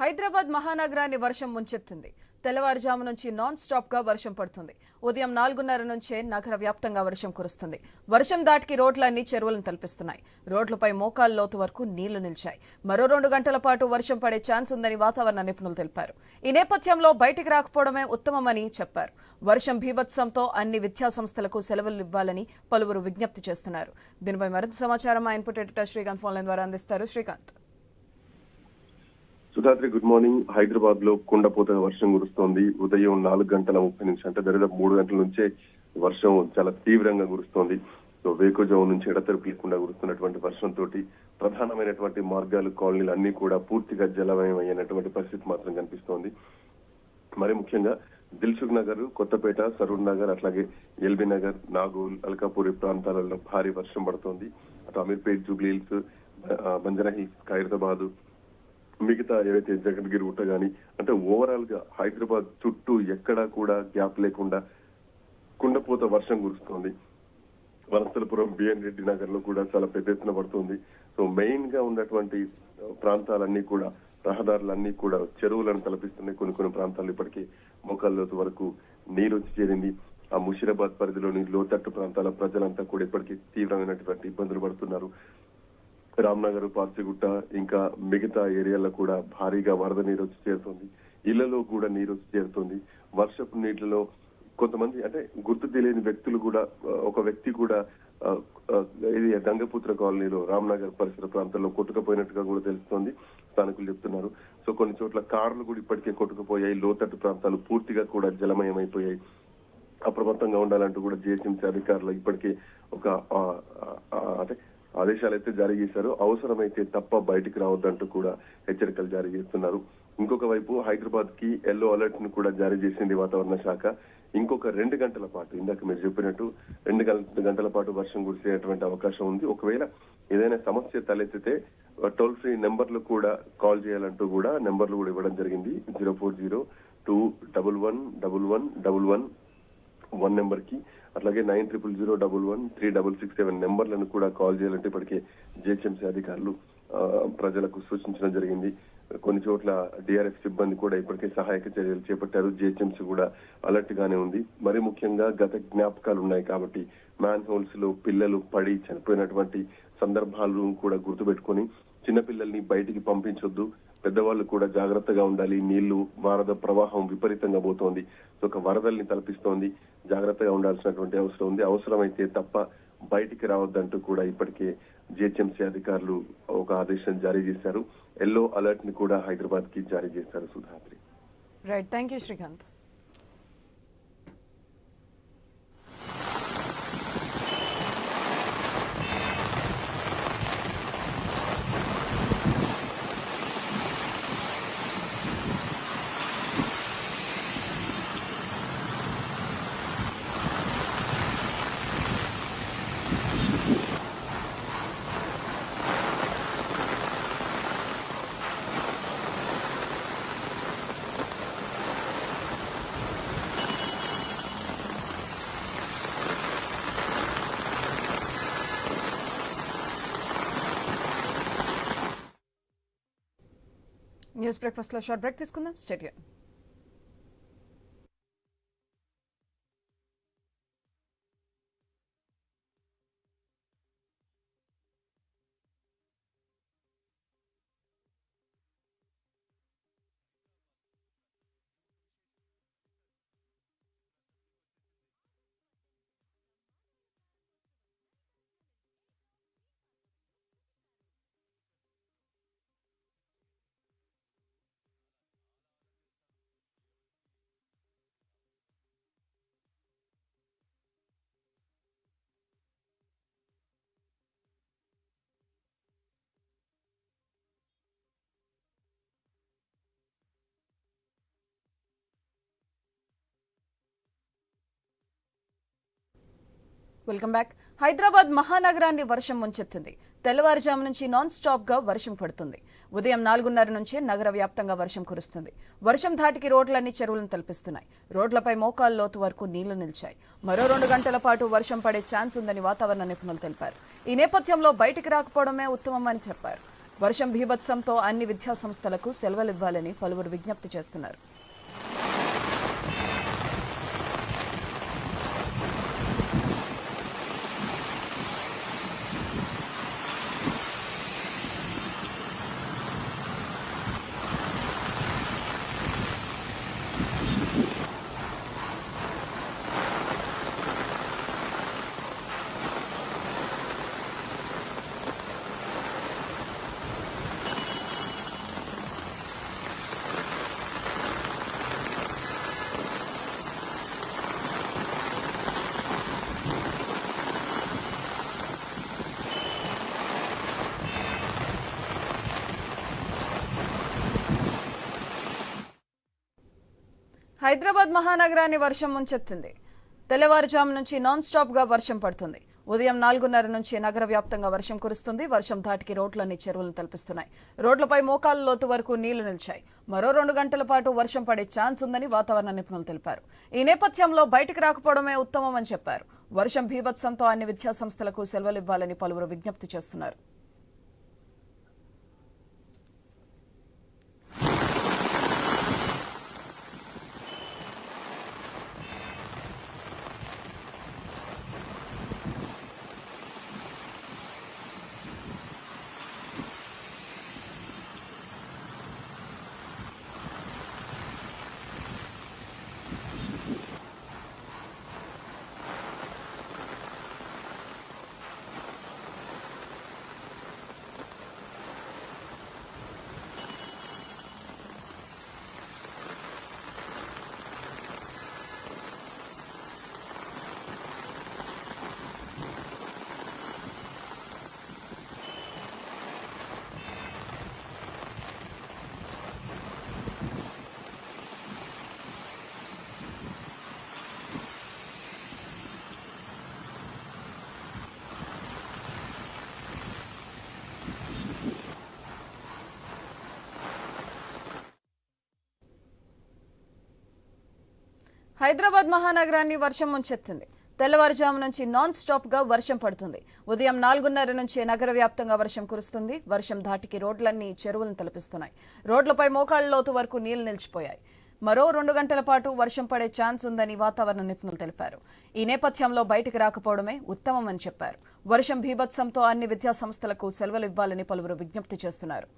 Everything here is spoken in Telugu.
హైదరాబాద్ మహానగరాన్ని వర్షం ముంచెత్తింది. తెల్లవారుజాము నుంచి నాన్ స్టాప్గా వర్షం పడుతుంది. ఉదయం నాలుగున్నర నుంచే నగర వ్యాప్తంగా వర్షం కురుస్తుంది. వర్షం దాటికి రోడ్లన్నీ చెరువులను తలపిస్తున్నాయి. రోడ్లపై మోకాలు లోతు వరకు నీళ్ళు నిలిచాయి. మరో రెండు గంటల పాటు వర్షం పడే ఛాన్స్ ఉందని వాతావరణ నిపుణులు తెలిపారు. ఈ నేపథ్యంలో బయటికి రాకపోవడమే ఉత్తమమని చెప్పారు. వర్షం భీభత్సంతో అన్ని విద్యాసంస్థలకు సెలవులు ఇవ్వాలని పలువురు విజ్ఞప్తి చేస్తున్నారు. దీనిపై మరింత సమాచారం ఆయన పుట్టేట శ్రీకాంత్ ఫోన్లైన్ ద్వారా అందిస్తారు. శ్రీకాంత్. Sudhatri good morning. హైదరాబాద్లో కుండపోత వర్షం కురుస్తోంది. ఉదయం నాలుగు గంటల ముప్పై నిమిషం అంటే దరిదాపు మూడు గంటల నుంచే వర్షం చాలా తీవ్రంగా కురుస్తోంది. సో వేకుజాము నుంచి ఎడతెరపు లేకుండా కురుస్తున్నటువంటి వర్షంతో ప్రధానమైనటువంటి మార్గాలు కాలనీలు అన్ని కూడా పూర్తిగా జలమయం అయినటువంటి పరిస్థితి మాత్రం కనిపిస్తోంది. మరి ముఖ్యంగా దిల్సుఖ్ నగర్ కొత్తపేట సరూర్ నగర్ అట్లాగే ఎల్బీ నగర్ నాగోల్ అల్కాపూర్ ప్రాంతాలలో భారీ వర్షం పడుతోంది. అటు అమీర్పేట్ జూబ్లీ హిల్స్ ఆ, హిల్స్ ఖైరతాబాద్ మిగతా ఏవైతే జగన్గిరి గుట్ట కానీ అంటే ఓవరాల్గా హైదరాబాద్ చుట్టూ ఎక్కడా కూడా గ్యాప్ లేకుండా కుండపోత వర్షం కురుస్తోంది. వనస్థలపురం బిఎన్ రెడ్డి నగర్లో కూడా చాలా పెద్ద ఎత్తున పడుతుంది. సో మెయిన్గా ఉన్నటువంటి ప్రాంతాలన్నీ కూడా రహదారులన్నీ కూడా చెరువులను తలపిస్తున్నాయి. కొన్ని కొన్ని ప్రాంతాలు ఇప్పటికీ మోకాళ్ళ వరకు నీరు వచ్చి చేరింది. ఆ ముషిరాబాద్ పరిధిలోని లోతట్టు ప్రాంతాల ప్రజలంతా కూడా ఇప్పటికీ తీవ్రమైనటువంటి ఇబ్బందులు పడుతున్నారు. రామ్నగర్ పార్చిగుట్ట ఇంకా మిగతా ఏరియాలో కూడా భారీగా వరద నీరు వచ్చి చేరుతుంది. ఇళ్ళలో కూడా నీరు వచ్చి చేరుతుంది. వర్షపు నీటిలో కొంతమంది అంటే గుర్తు తెలియని వ్యక్తులు కూడా ఒక వ్యక్తి కూడా ఇది గంగపుత్ర కాలనీలో రామ్నగర్ పరిసర ప్రాంతాల్లో కొట్టుకుపోయినట్టుగా కూడా తెలుస్తోంది. స్థానికులు చెప్తున్నారు. సో కొన్ని చోట్ల కార్లు కూడా ఇప్పటికే కొట్టుకుపోయాయి. లోతట్టు ప్రాంతాలు పూర్తిగా కూడా జలమయమైపోయాయి. అప్రమత్తంగా ఉండాలంటూ కూడా జిహెచ్ఎంసీ అధికారులు ఇప్పటికే ఒక అంటే ఆదేశాలు అయితే జారీ చేశారు. అవసరమైతే తప్ప బయటికి రావద్దంటూ కూడా హెచ్చరికలు జారీ చేస్తున్నారు. ఇంకొక వైపు హైదరాబాద్కి ఎల్లో అలర్ట్ను కూడా జారీ చేసింది వాతావరణ శాఖ. ఇంకొక రెండు గంటల పాటు ఇందాక మీరు చెప్పినట్టు రెండు గంట- గంటల పాటు వర్షం కురిసేటువంటి అవకాశం ఉంది. ఒకవేళ ఏదైనా సమస్య తలెత్తితే టోల్ ఫ్రీ నెంబర్లు కూడా కాల్ చేయాలంటూ కూడా నెంబర్లు కూడా ఇవ్వడం జరిగింది. Zero four zero two double one double one double one one నెంబర్కి అట్లాగే nine triple zero double one three double six seven నెంబర్లను కూడా కాల్ చేయాలంటే ఇప్పటికే జిహెచ్ఎంసీ అధికారులు ప్రజలకు సూచించడం జరిగింది. కొన్ని చోట్ల డిఆర్ఎఫ్ సిబ్బంది కూడా ఇప్పటికే సహాయక చర్యలు చేపట్టారు. జిహెచ్ఎంసీ కూడా అలర్ట్ గానే ఉంది. మరి ముఖ్యంగా గత జ్ఞాపకాలు ఉన్నాయి కాబట్టి మ్యాన్ హోల్స్లో పిల్లలు పడి చనిపోయినటువంటి సందర్భాలు కూడా గుర్తుపెట్టుకొని చిన్నపిల్లల్ని బయటికి పంపించొద్దు. పెద్దవాళ్ళు కూడా జాగ్రత్తగా ఉండాలి. నీళ్ళు వరద ప్రవాహం విపరీతంగా పోతోంది. ఒక వరదల్ని తలపిస్తోంది. జాగ్రత్తగా ఉండాల్సినటువంటి అవసరం ఉంది. అవసరమైతే తప్ప బయటికి రావద్దంటూ కూడా ఇప్పటికే జిహెచ్ఎంసీ అధికారులు ఒక ఆదేశం జారీ చేశారు. ఎల్లో అలర్ట్ని కూడా హైదరాబాద్కి జారీ చేశారు Sudhatri right thank you Srikanth news బ్రేక్ఫాస్ట్లో షార్ట్ బ్రేక్ తీసుకుందాం. Stadium welcome back. హైదరాబాద్ మహానగరాన్ని వర్షం ముంచెత్తింది. తెల్లవారుజాము నుంచి నాన్ స్టాప్గా వర్షం పడుతుంది. ఉదయం నాలుగున్నర నుంచే నగర వ్యాప్తంగా వర్షం కురుస్తుంది. వర్షం ధాటికి రోడ్లన్నీ చెరువులను తలపిస్తున్నాయి. రోడ్లపై మోకాలు లోతు వరకు నీళ్ళు నిలిచాయి. మరో రెండు గంటల పాటు వర్షం పడే ఛాన్స్ ఉందని వాతావరణ నిపుణులు తెలిపారు. ఈ నేపథ్యంలో బయటికి రాకపోవడమే ఉత్తమమని చెప్పారు. వర్షం భీభత్సంతో అన్ని విద్యా సంస్థలకు సెలవులు ఇవ్వాలని పలువురు విజ్ఞప్తి చేస్తున్నారు. హైదరాబాద్ మహానగరాన్ని వర్షం ముంచెత్తింది. తెల్లవారుజాము నుంచి నాన్ స్టాప్గా వర్షం పడుతుంది. ఉదయం నాలుగున్నర నుంచి నగర వ్యాప్తంగా వర్షం కురుస్తుంది. వర్షం ధాటికి రోడ్లన్నీ చెరువులను తలపిస్తున్నాయి. రోడ్లపై మోకాళ్ళ లోతు వరకు నీళ్ళు నిలిచాయి. మరో రెండు గంటల పాటు వర్షం పడే ఛాన్స్ ఉందని వాతావరణ నిపుణులు తెలిపారు. ఈ నేపథ్యంలో బయటికి రాకపోవడమే ఉత్తమమని చెప్పారు. వర్షం భీభత్సంతో అన్ని విద్యాసంస్థలకు సెలవులు ఇవ్వాలని పలువురు విజ్ఞప్తి చేస్తున్నారు. హైదరాబాద్ మహానగరాన్ని వర్షం ముంచెత్తింది. తెల్లవారుజాము నుంచి నాన్ స్టాప్గా వర్షం పడుతుంది. ఉదయం నాలుగున్నర నుంచి నగర వ్యాప్తంగా వర్షం కురుస్తుంది. వర్షం ధాటికి రోడ్లన్నీ చెరువులను తలపిస్తున్నాయి. రోడ్లపై మోకాళ్ళ లోతు వరకు నీళ్ళు నిలిచిపోయాయి. మరో రెండు గంటల పాటు వర్షం పడే ఛాన్స్ ఉందని వాతావరణ నిపుణులు తెలిపారు. ఈ నేపథ్యంలో బయటికి రాకపోవడమే ఉత్తమమని చెప్పారు. వర్షం భీభత్సంతో అన్ని విద్యా సంస్థలకు సెలవులు ఇవ్వాలని పలువురు విజ్ఞప్తి చేస్తున్నారు.